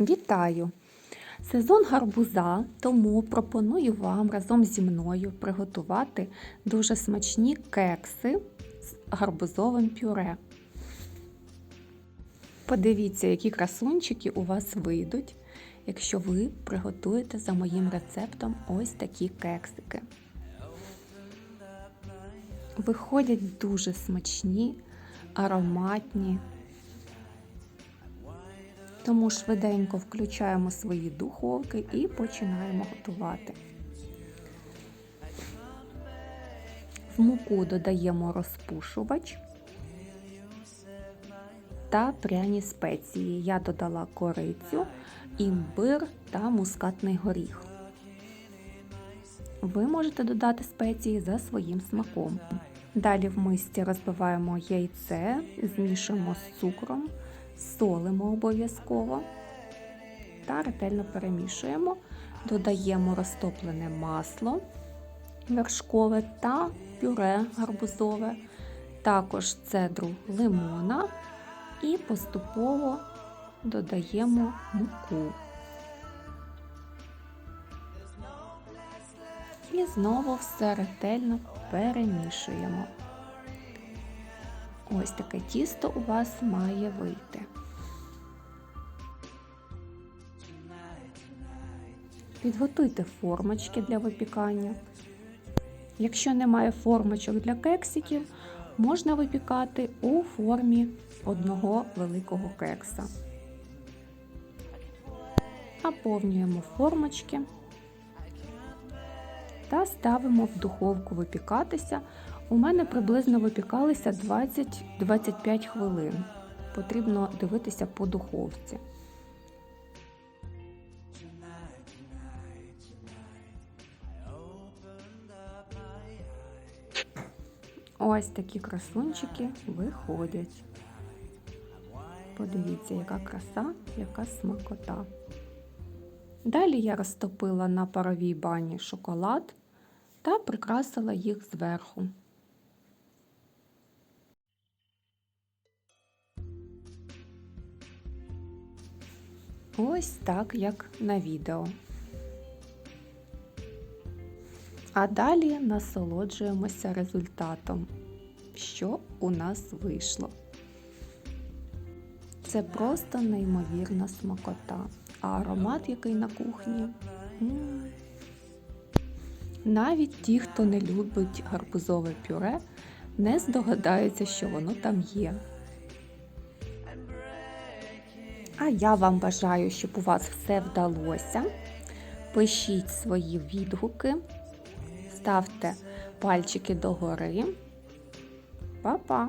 Вітаю! Сезон гарбуза, тому пропоную вам разом зі мною приготувати дуже смачні кекси з гарбузовим пюре. Подивіться, які красунчики у вас вийдуть, якщо ви приготуєте за моїм рецептом ось такі кексики. Виходять дуже смачні, ароматні. Тому швиденько включаємо свої духовки і починаємо готувати. В муку додаємо розпушувач та пряні спеції. Я додала корицю, імбир та мускатний горіх. Ви можете додати спеції за своїм смаком. Далі в мисці розбиваємо яйце, змішуємо з цукром солимо обов'язково та ретельно перемішуємо, додаємо розтоплене масло вершкове та пюре гарбузове, також цедру лимона і поступово додаємо муку. І знову все ретельно перемішуємо. Ось таке тісто у вас має вийти. Підготуйте формочки для випікання. Якщо немає формочок для кексиків, можна випікати у формі одного великого кекса. Наповнюємо формочки та ставимо в духовку випікатися. У мене приблизно випікалися 20-25 хвилин. Потрібно дивитися по духовці. Ось такі красунчики виходять. Подивіться, яка краса, яка смакота. Далі я розтопила на паровій бані шоколад та прикрасила їх зверху. Ось так, як на відео. А далі насолоджуємося результатом, що у нас вийшло. Це просто неймовірна смакота, а аромат, який на кухні. М -м. Навіть ті, хто не любить гарбузове пюре, не здогадаються, що воно там є. А я вам бажаю, щоб у вас все вдалося. Пишіть свої відгуки, ставте пальчики догори. Па-па!